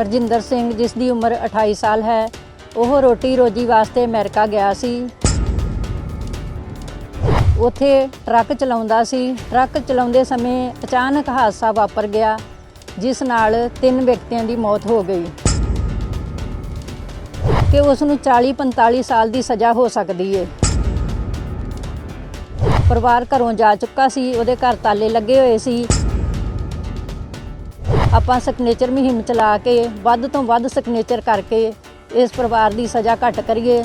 ਹਰਜਿੰਦਰ ਸਿੰਘ ਜਿਸ ਦੀ ਉਮਰ 28 ਸਾਲ ਹੈ। ਉਹ ਰੋਟੀ ਰੋਜੀ ਵਾਸਤੇ ਅਮਰੀਕਾ ਗਿਆ ਸੀ। ਉਥੇ ਟਰੱਕ ਚਲਾਉਂਦਾ ਸੀ। ਟਰੱਕ ਚਲਾਉਂਦੇ ਸਮੇਂ ਅਚਾਨਕ ਹਾਦਸਾ ਵਾਪਰ ਗਿਆ, ਜਿਸ ਨਾਲ ਤਿੰਨ ਵਿਅਕਤੀਆਂ ਦੀ ਮੌਤ ਹੋ ਗਈ। ਕਿ ਉਸ ਨੂੰ 40-45 ਸਾਲ ਦੀ ਸਜ਼ਾ ਹੋ ਸਕਦੀ ਹੈ ਪਰਿਵਾਰ ਘਰੋਂ ਜਾ ਚੁੱਕਾ ਸੀ। ਉਹਦੇ ਘਰ ਤਾਲੇ ਲੱਗੇ ਹੋਏ ਸੀ। ਆਪਾਂ ਸਿਗਨੇਚਰ ਮੁਹਿੰਮ ਚਲਾ ਕੇ, ਵੱਧ ਤੋਂ ਵੱਧ ਸਿਗਨੇਚਰ ਕਰਕੇ ਇਸ ਪਰਿਵਾਰ ਦੀ ਸਜ਼ਾ ਘੱਟ ਕਰੀਏ।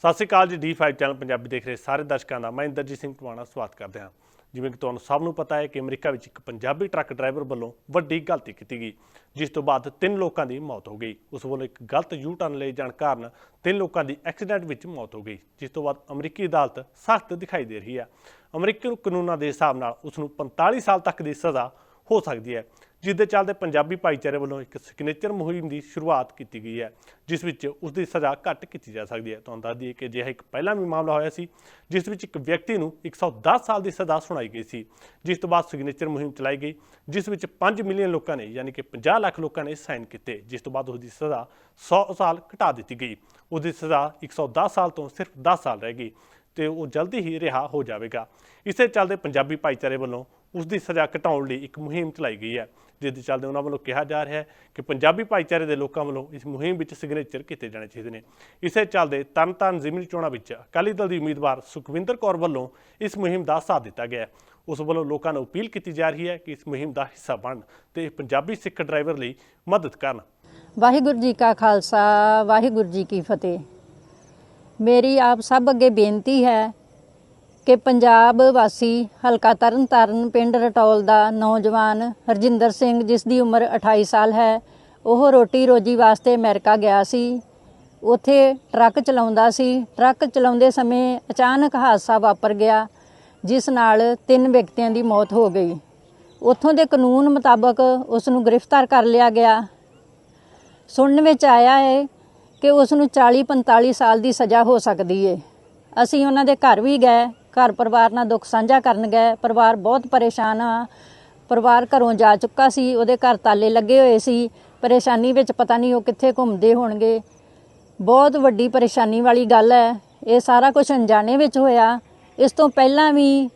ਸਤਿ ਸ਼੍ਰੀ ਅਕਾਲ ਜੀ D5 ਚੈਨਲ ਪੰਜਾਬੀ ਦੇਖ ਰਹੇ ਸਾਰੇ ਦਰਸ਼ਕਾਂ ਦਾ। ਮੈਂ ਇੰਦਰਜੀਤ ਸਿੰਘ ਟਵਾਣਾ ਸਵਾਗਤ ਕਰਦੇ ਹਾਂ। ਜਿਵੇਂ ਕਿ ਤੁਹਾਨੂੰ ਸਭ ਨੂੰ ਪਤਾ ਹੈ ਕਿ ਅਮਰੀਕਾ ਵਿੱਚ ਇੱਕ ਪੰਜਾਬੀ ਟਰੱਕ ਡਰਾਈਵਰ ਵੱਲੋਂ ਵੱਡੀ ਗਲਤੀ ਕੀਤੀ ਗਈ, ਜਿਸ ਤੋਂ ਬਾਅਦ ਤਿੰਨ ਲੋਕਾਂ ਦੀ ਮੌਤ ਹੋ ਗਈ। ਉਸ ਵੱਲੋਂ ਇੱਕ ਗਲਤ ਯੂ ਟਰਨ ਲਏ ਜਾਣ ਕਾਰਨ ਤਿੰਨ ਲੋਕਾਂ ਦੀ ਐਕਸੀਡੈਂਟ ਵਿੱਚ ਮੌਤ ਹੋ ਗਈ, ਜਿਸ ਤੋਂ ਬਾਅਦ ਅਮਰੀਕੀ ਅਦਾਲਤ ਸਖਤ ਦਿਖਾਈ ਦੇ ਰਹੀ ਹੈ। ਅਮਰੀਕਨ ਕਾਨੂੰਨਾਂ ਦੇ ਹਿਸਾਬ ਨਾਲ ਉਸ ਨੂੰ 45 ਸਾਲ ਤੱਕ ਦੀ ਸਜ਼ਾ ਹੋ ਸਕਦੀ ਹੈ। ਜਿਸ ਦੇ ਚੱਲਦੇ ਪੰਜਾਬੀ ਭਾਈਚਾਰੇ ਵੱਲੋਂ ਇੱਕ ਸਿਗਨੇਚਰ ਮੁਹਿੰਮ ਦੀ ਸ਼ੁਰੂਆਤ ਕੀਤੀ ਗਈ ਹੈ, ਜਿਸ ਵਿੱਚ ਉਸ ਦੀ ਸਜ਼ਾ ਘੱਟ ਕੀਤੀ ਜਾ ਸਕਦੀ ਹੈ। ਤੁਹਾਨੂੰ ਦੱਸ ਦਈਏ ਕਿ ਅਜਿਹਾ ਇੱਕ ਪਹਿਲਾਂ ਵੀ ਮਾਮਲਾ ਹੋਇਆ ਸੀ, ਜਿਸ ਵਿੱਚ ਇੱਕ ਵਿਅਕਤੀ ਨੂੰ 110 ਸਾਲ ਦੀ ਸਜ਼ਾ ਸੁਣਾਈ ਗਈ ਸੀ, ਜਿਸ ਤੋਂ ਬਾਅਦ ਸਿਗਨੇਚਰ ਮੁਹਿੰਮ ਚਲਾਈ ਗਈ, ਜਿਸ ਵਿੱਚ 5 ਮਿਲੀਅਨ ਲੋਕਾਂ ਨੇ, ਯਾਨੀ ਕਿ 50 ਲੱਖ ਲੋਕਾਂ ਨੇ ਸਾਈਨ ਕੀਤੇ, ਜਿਸ ਤੋਂ ਬਾਅਦ ਉਸ ਦੀ ਸਜ਼ਾ 100 ਸਾਲ ਘਟਾ ਦਿੱਤੀ ਗਈ। ਉਸ ਦੀ ਸਜ਼ਾ 110 ਸਾਲ ਤੋਂ ਸਿਰਫ 10 ਸਾਲ ਰਹਿ ਗਈ ਤੇ ਉਹ ਜਲਦੀ ਹੀ ਰਿਹਾ ਹੋ ਜਾਵੇਗਾ। ਇਸੇ ਚੱਲਦੇ ਪੰਜਾਬੀ ਭਾਈਚਾਰੇ ਵੱਲੋਂ ਉਸ ਦੀ ਸਜ਼ਾ ਘਟਾਉਣ ਲਈ ਇੱਕ ਮੁਹਿੰਮ ਚਲਾਈ ਗਈ ਹੈ ਜਿਸ ਦੇ ਚੱਲਦੇ ਉਹਨਾਂ ਵੱਲੋਂ ਕਿਹਾ ਜਾ ਰਿਹਾ ਹੈ ਕਿ ਪੰਜਾਬੀ ਭਾਈਚਾਰੇ ਦੇ ਲੋਕਾਂ ਵੱਲੋਂ ਇਸ ਮੁਹਿੰਮ ਵਿੱਚ ਸਿਗਨੇਚਰ ਕੀਤੇ ਜਾਣੇ ਚਾਹੀਦੇ ਨੇ। ਇਸੇ ਚੱਲਦੇ ਤਰਨਤਾਰਨ ਜ਼ਿਮਨੀ ਚੋਣਾਂ ਵਿੱਚ ਅਕਾਲੀ ਦਲ ਦੀ ਉਮੀਦਵਾਰ ਸੁਖਵਿੰਦਰ ਕੌਰ ਵੱਲੋਂ ਇਸ ਮੁਹਿੰਮ ਦਾ ਸਾਥ ਦਿੱਤਾ ਗਿਆ ਉਸ ਵੱਲੋਂ ਲੋਕਾਂ ਨੂੰ ਅਪੀਲ ਕੀਤੀ ਜਾ ਰਹੀ ਹੈ ਕਿ ਇਸ ਮੁਹਿੰਮ ਦਾ ਹਿੱਸਾ ਬਣਨ ਤੇ ਪੰਜਾਬੀ ਸਿੱਖ ਡਰਾਈਵਰ ਲਈ ਮਦਦ ਕਰਨ। ਵਾਹਿਗੁਰੂ ਜੀ ਕਾ ਖਾਲਸਾ, ਵਾਹਿਗੁਰੂ ਜੀ ਕੀ ਫਤਿਹ। ਮੇਰੀ ਆਪ ਸਭ ਅੱਗੇ ਬੇਨਤੀ ਹੈ ਕਿ ਪੰਜਾਬ ਵਾਸੀ ਹਲਕਾ ਤਰਨਤਾਰਨ ਪਿੰਡ ਰਟੌਲ ਦਾ ਨੌਜਵਾਨ ਹਰਜਿੰਦਰ ਸਿੰਘ, ਜਿਸ ਦੀ ਉਮਰ 28 ਸਾਲ ਹੈ, ਉਹ ਰੋਟੀ ਰੋਜੀ ਵਾਸਤੇ ਅਮਰੀਕਾ ਗਿਆ ਸੀ। ਉੱਥੇ ਟਰੱਕ ਚਲਾਉਂਦਾ ਸੀ। ਟਰੱਕ ਚਲਾਉਂਦੇ ਸਮੇਂ ਅਚਾਨਕ ਹਾਦਸਾ ਵਾਪਰ ਗਿਆ, ਜਿਸ ਨਾਲ ਤਿੰਨ ਵਿਅਕਤੀਆਂ ਦੀ ਮੌਤ ਹੋ ਗਈ। ਉੱਥੋਂ ਦੇ ਕਾਨੂੰਨ ਮੁਤਾਬਕ ਉਸ ਨੂੰ ਗ੍ਰਿਫਤਾਰ ਕਰ ਲਿਆ ਗਿਆ। ਸੁਣਨ ਵਿੱਚ ਆਇਆ ਹੈ ਕਿ ਉਸ ਨੂੰ 40-45 ਸਾਲ ਦੀ ਸਜ਼ਾ ਹੋ ਸਕਦੀ ਹੈ ਅਸੀਂ ਉਹਨਾਂ ਦੇ ਘਰ ਵੀ ਗਏ। ਘਰ ਪਰਿਵਾਰ ਨਾਲ ਦੁੱਖ ਸਾਂਝਾ ਕਰਨ ਗਏ। ਪਰਿਵਾਰ ਬਹੁਤ ਪਰੇਸ਼ਾਨ ਆ। ਪਰਿਵਾਰ ਘਰੋਂ ਜਾ ਚੁੱਕਾ ਸੀ, ਉਹਦੇ ਘਰ ਤਾਲੇ ਲੱਗੇ ਹੋਏ ਸੀ। ਪਰੇਸ਼ਾਨੀ ਵਿੱਚ ਪਤਾ ਨਹੀਂ ਉਹ ਕਿੱਥੇ ਘੁੰਮਦੇ ਹੋਣਗੇ। ਬਹੁਤ ਵੱਡੀ ਪਰੇਸ਼ਾਨੀ ਵਾਲੀ ਗੱਲ ਹੈ। ਇਹ ਸਾਰਾ ਕੁਝ ਅਣਜਾਣੇ ਵਿੱਚ ਹੋਇਆ। ਇਸ ਤੋਂ ਪਹਿਲਾਂ ਵੀ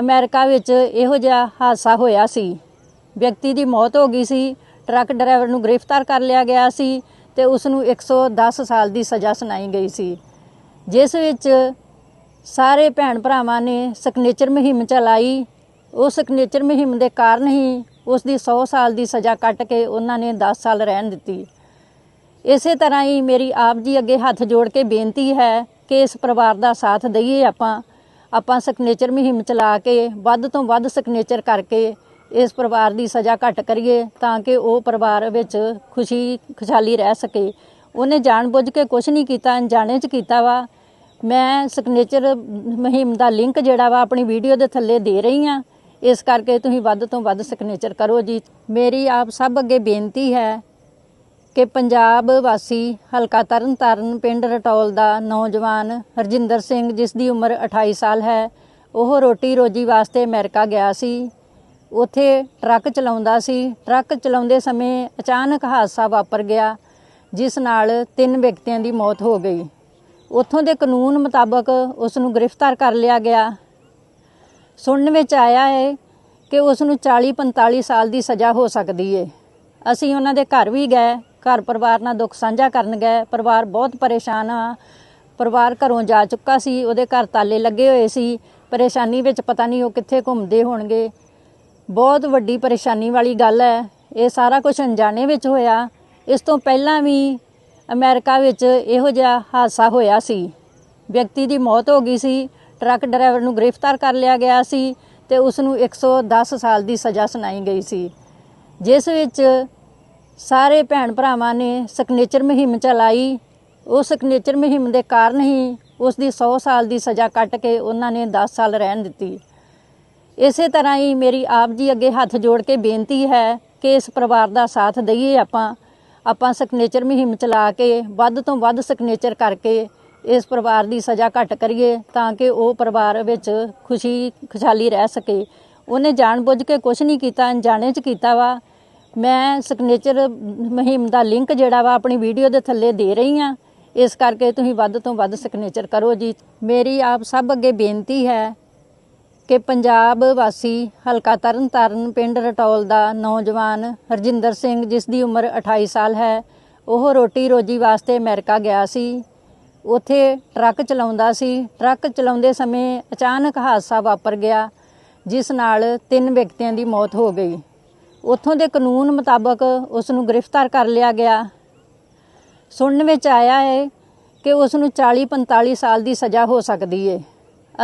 ਅਮਰੀਕਾ ਵਿੱਚ ਇਹੋ ਜਿਹਾ ਹਾਦਸਾ ਹੋਇਆ ਸੀ। ਵਿਅਕਤੀ ਦੀ ਮੌਤ ਹੋ ਗਈ ਸੀ। ਟਰੱਕ ਡਰਾਈਵਰ ਨੂੰ ਗ੍ਰਿਫਤਾਰ ਕਰ ਲਿਆ ਗਿਆ ਸੀ ਤੇ ਉਸ ਨੂੰ 110 ਸਾਲ ਦੀ ਸਜ਼ਾ ਸੁਣਾਈ ਗਈ ਸੀ। ਜਿਸ ਵਿੱਚ ਸਾਰੇ ਭੈਣ ਭਰਾਵਾਂ ਨੇ ਸਿਗਨੇਚਰ ਮੁਹਿੰਮ ਚਲਾਈ। ਉਹ ਸਿਗਨੇਚਰ ਮੁਹਿੰਮ ਦੇ ਕਾਰਨ ਹੀ ਉਸ ਦੀ 100 ਸਾਲ ਦੀ ਸਜ਼ਾ ਕੱਟ ਕੇ ਉਹਨਾਂ ਨੇ 10 ਸਾਲ ਰਹਿਣ ਦਿੱਤੀ। ਇਸੇ ਤਰ੍ਹਾਂ ਹੀ ਮੇਰੀ ਆਪ ਜੀ ਅੱਗੇ ਹੱਥ ਜੋੜ ਕੇ ਬੇਨਤੀ ਹੈ ਕਿ ਇਸ ਪਰਿਵਾਰ ਦਾ ਸਾਥ ਦਈਏ ਆਪਾਂ। ਆਪਾਂ ਸਿਗਨੇਚਰ ਮੁਹਿੰਮ ਚਲਾ ਕੇ ਵੱਧ ਤੋਂ ਵੱਧ ਸਿਗਨੇਚਰ ਕਰਕੇ ਇਸ ਪਰਿਵਾਰ ਦੀ ਸਜ਼ਾ ਘੱਟ ਕਰੀਏ ਤਾਂ ਕਿ ਉਹ ਪਰਿਵਾਰ ਵਿੱਚ ਖੁਸ਼ੀ, ਖੁਸ਼ਹਾਲੀ ਰਹਿ ਸਕੇ। ਉਹਨੇ ਜਾਣਬੁੱਝ ਕੇ ਕੁਝ ਨਹੀਂ ਕੀਤਾ, ਅਣਜਾਣੇ ਚ ਕੀਤਾ ਵਾ। ਮੈਂ ਸਿਗਨੇਚਰ ਮੁਹਿੰਮ ਦਾ ਲਿੰਕ ਜਿਹੜਾ ਵਾ ਆਪਣੀ ਵੀਡੀਓ ਦੇ ਥੱਲੇ ਦੇ ਰਹੀ ਆ ਇਸ ਕਰਕੇ ਤੁਸੀਂ ਵੱਧ ਤੋਂ ਵੱਧ ਸਿਗਨੇਚਰ ਕਰੋ ਜੀ। ਮੇਰੀ ਆਪ ਸਭ ਅੱਗੇ ਬੇਨਤੀ ਹੈ ਕਿ ਪੰਜਾਬ ਵਾਸੀ ਹਲਕਾ ਤਰਨਤਾਰਨ, ਪਿੰਡ ਰਟੌਲ ਦਾ ਨੌਜਵਾਨ ਹਰਜਿੰਦਰ ਸਿੰਘ, ਜਿਸ ਦੀ ਉਮਰ 28 ਸਾਲ ਹੈ, ਉਹ ਰੋਟੀ ਰੋਜੀ ਵਾਸਤੇ ਅਮਰੀਕਾ ਗਿਆ ਸੀ। ਉੱਥੇ ਟਰੱਕ ਚਲਾਉਂਦਾ ਸੀ। ਟਰੱਕ ਚਲਾਉਂਦੇ ਸਮੇਂ ਅਚਾਨਕ ਹਾਦਸਾ ਵਾਪਰ ਗਿਆ, ਜਿਸ ਨਾਲ ਤਿੰਨ ਵਿਅਕਤੀਆਂ ਦੀ ਮੌਤ ਹੋ ਗਈ। ਉੱਥੋਂ ਦੇ ਕਾਨੂੰਨ ਮੁਤਾਬਕ ਉਸ ਨੂੰ ਗ੍ਰਿਫਤਾਰ ਕਰ ਲਿਆ ਗਿਆ। ਸੁਣਨ ਵਿੱਚ ਆਇਆ ਹੈ ਕਿ ਉਸ ਨੂੰ 40-45 ਸਾਲ ਦੀ ਸਜ਼ਾ ਹੋ ਸਕਦੀ ਹੈ ਅਸੀਂ ਉਹਨਾਂ ਦੇ ਘਰ ਵੀ ਗਏ, ਘਰ ਪਰਿਵਾਰ ਨਾਲ ਦੁੱਖ ਸਾਂਝਾ ਕਰਨ ਗਏ। ਪਰਿਵਾਰ ਬਹੁਤ ਪਰੇਸ਼ਾਨ ਆ। ਪਰਿਵਾਰ ਘਰੋਂ ਜਾ ਚੁੱਕਾ ਸੀ, ਉਹਦੇ ਘਰ ਤਾਲੇ ਲੱਗੇ ਹੋਏ ਸੀ। ਪਰੇਸ਼ਾਨੀ ਵਿੱਚ ਪਤਾ ਨਹੀਂ ਉਹ ਕਿੱਥੇ ਘੁੰਮਦੇ ਹੋਣਗੇ। ਬਹੁਤ ਵੱਡੀ ਪਰੇਸ਼ਾਨੀ ਵਾਲੀ ਗੱਲ ਹੈ। ਇਹ ਸਾਰਾ ਕੁਝ ਅਣਜਾਣੇ ਵਿੱਚ ਹੋਇਆ। ਇਸ ਤੋਂ ਪਹਿਲਾਂ ਵੀ ਅਮਰੀਕਾ ਵਿੱਚ ਇਹੋ ਜਿਹਾ ਹਾਦਸਾ ਹੋਇਆ ਸੀ। ਵਿਅਕਤੀ ਦੀ ਮੌਤ ਹੋ ਗਈ ਸੀ। ਟਰੱਕ ਡਰਾਈਵਰ ਨੂੰ ਗ੍ਰਿਫਤਾਰ ਕਰ ਲਿਆ ਗਿਆ ਸੀ ਤੇ ਉਸ ਨੂੰ 110 ਸਾਲ ਦੀ ਸਜ਼ਾ ਸੁਣਾਈ ਗਈ ਸੀ। ਜਿਸ ਵਿੱਚ ਸਾਰੇ ਭੈਣ ਭਰਾਵਾਂ ਨੇ ਸਿਗਨੇਚਰ ਮੁਹਿੰਮ ਚਲਾਈ। ਉਸ ਸਿਗਨੇਚਰ ਮੁਹਿੰਮ ਦੇ ਕਾਰਨ ਹੀ ਉਸ ਦੀ 100 ਸਾਲ ਦੀ ਸਜ਼ਾ ਕੱਟ ਕੇ ਉਹਨਾਂ ਨੇ 10 ਸਾਲ ਰਹਿਣ ਦਿੱਤੀ। ਇਸੇ ਤਰ੍ਹਾਂ ਹੀ ਮੇਰੀ ਆਪ ਜੀ ਅੱਗੇ ਹੱਥ ਜੋੜ ਕੇ ਬੇਨਤੀ ਹੈ ਕਿ ਇਸ ਪਰਿਵਾਰ ਦਾ ਸਾਥ ਦਈਏ ਆਪਾਂ। ਆਪਾਂ ਸਿਗਨੇਚਰ ਮੁਹਿੰਮ ਚਲਾ ਕੇ, ਵੱਧ ਤੋਂ ਵੱਧ ਸਿਗਨੇਚਰ ਕਰਕੇ ਇਸ ਪਰਿਵਾਰ ਦੀ ਸਜ਼ਾ ਘੱਟ ਕਰੀਏ ਤਾਂ ਕਿ ਉਹ ਪਰਿਵਾਰ ਵਿੱਚ ਖੁਸ਼ੀ, ਖੁਸ਼ਹਾਲੀ ਰਹਿ ਸਕੇ। ਉਹਨੇ ਜਾਣਬੁੱਝ ਕੇ ਕੁਝ ਨਹੀਂ ਕੀਤਾ, ਅਣਜਾਣੇ ਚ ਕੀਤਾ ਵਾ। ਮੈਂ ਸਿਗਨੇਚਰ ਮੁਹਿੰਮ ਦਾ ਲਿੰਕ ਜਿਹੜਾ ਵਾ ਆਪਣੀ ਵੀਡੀਓ ਦੇ ਥੱਲੇ ਦੇ ਰਹੀ ਆ। ਇਸ ਕਰਕੇ ਤੁਸੀਂ ਵੱਧ ਤੋਂ ਵੱਧ ਸਿਗਨੇਚਰ ਕਰੋ ਜੀ। ਮੇਰੀ ਆਪ ਸਭ ਅੱਗੇ ਬੇਨਤੀ ਹੈ ਕਿ ਪੰਜਾਬ ਵਾਸੀ ਹਲਕਾ ਤਰਨਤਾਰਨ ਪਿੰਡ ਰਟੌਲ ਦਾ ਨੌਜਵਾਨ ਹਰਜਿੰਦਰ ਸਿੰਘ, ਜਿਸ ਦੀ ਉਮਰ 28 ਸਾਲ ਹੈ, ਉਹ ਰੋਟੀ ਰੋਜੀ ਵਾਸਤੇ ਅਮਰੀਕਾ ਗਿਆ ਸੀ। ਉੱਥੇ ਟਰੱਕ ਚਲਾਉਂਦਾ ਸੀ। ਟਰੱਕ ਚਲਾਉਂਦੇ ਸਮੇਂ ਅਚਾਨਕ ਹਾਦਸਾ ਵਾਪਰ ਗਿਆ, ਜਿਸ ਨਾਲ ਤਿੰਨ ਵਿਅਕਤੀਆਂ ਦੀ ਮੌਤ ਹੋ ਗਈ। ਉੱਥੋਂ ਦੇ ਕਾਨੂੰਨ ਮੁਤਾਬਕ ਉਸ ਨੂੰ ਗ੍ਰਿਫਤਾਰ ਕਰ ਲਿਆ ਗਿਆ। ਸੁਣਨ ਵਿੱਚ ਆਇਆ ਹੈ ਕਿ ਉਸ ਨੂੰ 40-45 ਸਾਲ ਦੀ ਸਜ਼ਾ ਹੋ ਸਕਦੀ ਹੈ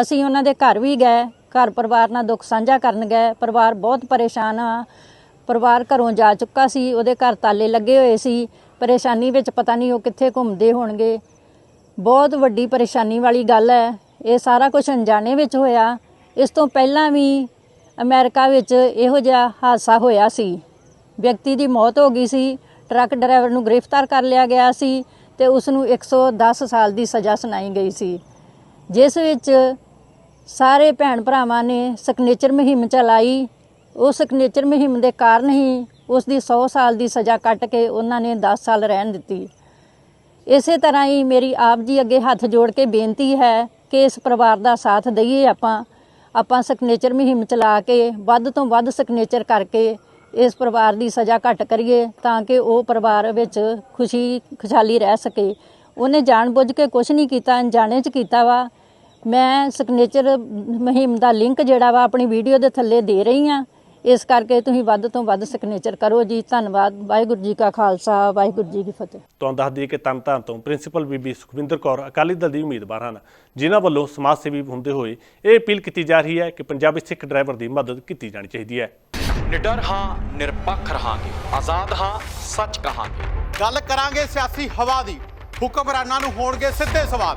ਅਸੀਂ ਉਹਨਾਂ ਦੇ ਘਰ ਵੀ ਗਏ। ਘਰ ਪਰਿਵਾਰ ਨਾਲ ਦੁੱਖ ਸਾਂਝਾ ਕਰਨ ਗਏ। ਪਰਿਵਾਰ ਬਹੁਤ ਪਰੇਸ਼ਾਨ ਆ। ਪਰਿਵਾਰ ਘਰੋਂ ਜਾ ਚੁੱਕਾ ਸੀ, ਉਹਦੇ ਘਰ ਤਾਲੇ ਲੱਗੇ ਹੋਏ ਸੀ। ਪਰੇਸ਼ਾਨੀ ਵਿੱਚ ਪਤਾ ਨਹੀਂ ਉਹ ਕਿੱਥੇ ਘੁੰਮਦੇ ਹੋਣਗੇ। ਬਹੁਤ ਵੱਡੀ ਪਰੇਸ਼ਾਨੀ ਵਾਲੀ ਗੱਲ ਹੈ। ਇਹ ਸਾਰਾ ਕੁਝ ਅਣਜਾਣੇ ਵਿੱਚ ਹੋਇਆ। ਇਸ ਤੋਂ ਪਹਿਲਾਂ ਵੀ ਅਮਰੀਕਾ ਵਿੱਚ ਇਹੋ ਜਿਹਾ ਹਾਦਸਾ ਹੋਇਆ ਸੀ। ਵਿਅਕਤੀ ਦੀ ਮੌਤ ਹੋ ਗਈ ਸੀ। ਟਰੱਕ ਡਰਾਈਵਰ ਨੂੰ ਗ੍ਰਿਫਤਾਰ ਕਰ ਲਿਆ ਗਿਆ ਸੀ ਤੇ ਉਸ ਨੂੰ 110 ਸਾਲ ਦੀ ਸਜ਼ਾ ਸੁਣਾਈ ਗਈ ਸੀ। ਜਿਸ ਵਿੱਚ ਸਾਰੇ ਭੈਣ ਭਰਾਵਾਂ ਨੇ ਸਿਗਨੇਚਰ ਮੁਹਿੰਮ ਚਲਾਈ। ਉਹ ਸਕਨੇਚਰ ਮੁਹਿੰਮ ਦੇ ਕਾਰਨ ਹੀ ਉਸ ਦੀ 100 ਸਾਲ ਦੀ ਸਜ਼ਾ ਕੱਟ ਕੇ ਉਹਨਾਂ ਨੇ 10 ਸਾਲ ਰਹਿਣ ਦਿੱਤੀ। ਇਸੇ ਤਰ੍ਹਾਂ ਹੀ ਮੇਰੀ ਆਪ ਜੀ ਅੱਗੇ ਹੱਥ ਜੋੜ ਕੇ ਬੇਨਤੀ ਹੈ ਕਿ ਇਸ ਪਰਿਵਾਰ ਦਾ ਸਾਥ ਦਈਏ ਆਪਾਂ। ਆਪਾਂ ਸਕਨੇਚਰ ਮੁਹਿੰਮ ਚਲਾ ਕੇ ਵੱਧ ਤੋਂ ਵੱਧ ਸਿਗਨੇਚਰ ਕਰਕੇ ਇਸ ਪਰਿਵਾਰ ਦੀ ਸਜ਼ਾ ਘੱਟ ਕਰੀਏ ਤਾਂ ਕਿ ਉਹ ਪਰਿਵਾਰ ਵਿੱਚ ਖੁਸ਼ੀ, ਖੁਸ਼ਹਾਲੀ ਰਹਿ ਸਕੇ। ਉਹਨੇ ਜਾਣਬੁੱਝ ਕੇ ਕੁਝ ਨਹੀਂ ਕੀਤਾ, ਅਣਜਾਣੇ ਚ ਕੀਤਾ ਵਾ। ਮੈਂ ਸਿਗਨੇਚਰ ਮੁਹਿੰਮ ਦਾ ਲਿੰਕ ਜਿਹੜਾ ਵਾ ਆਪਣੀ ਵੀਡੀਓ ਦੇ ਥੱਲੇ ਦੇ ਰਹੀ ਆ ਇਸ ਕਰਕੇ ਤੁਸੀਂ ਵੱਧ ਤੋਂ ਵੱਧ ਸਿਗਨੇਚਰ ਕਰੋ ਜੀ। ਧੰਨਵਾਦ। ਵਾਹਿਗੁਰੂ ਜੀ ਕਾ ਖਾਲਸਾ ਵਾਹਿਗੁਰੂ ਜੀ ਕੀ ਫਤਿਹ। ਤੁਹਾਨੂੰ ਦੱਸ ਦਈਏ ਕਿ ਤਰਨਤਾਰਨ ਤੋਂ ਪ੍ਰਿੰਸੀਪਲ ਬੀਬੀ ਸੁਖਵਿੰਦਰ ਕੌਰ ਅਕਾਲੀ ਦਲ ਦੀ ਉਮੀਦਵਾਰ ਹਨ ਜਿਨ੍ਹਾਂ ਵੱਲੋਂ ਸਮਾਜ ਸੇਵੀ ਹੁੰਦੇ ਹੋਏ ਇਹ ਅਪੀਲ ਕੀਤੀ ਜਾ ਰਹੀ ਹੈ ਕਿ ਪੰਜਾਬੀ ਸਿੱਖ ਡਰਾਈਵਰ ਦੀ ਮਦਦ ਕੀਤੀ ਜਾਣੀ ਚਾਹੀਦੀ ਹੈ। ਨਿਡਰ ਹਾਂ ਨਿਰਪੱਖ ਰਹਾਂਗੇ। ਆਜ਼ਾਦ ਹਾਂ ਸੱਚ ਕਹਾਂਗੇ। ਗੱਲ ਕਰਾਂਗੇ ਸਿਆਸੀ ਹਵਾ ਦੀ। ਹੁਕਮਰਾਨਾਂ ਨੂੰ ਹੋਣਗੇ ਸਿੱਧੇ ਸਵਾਲ।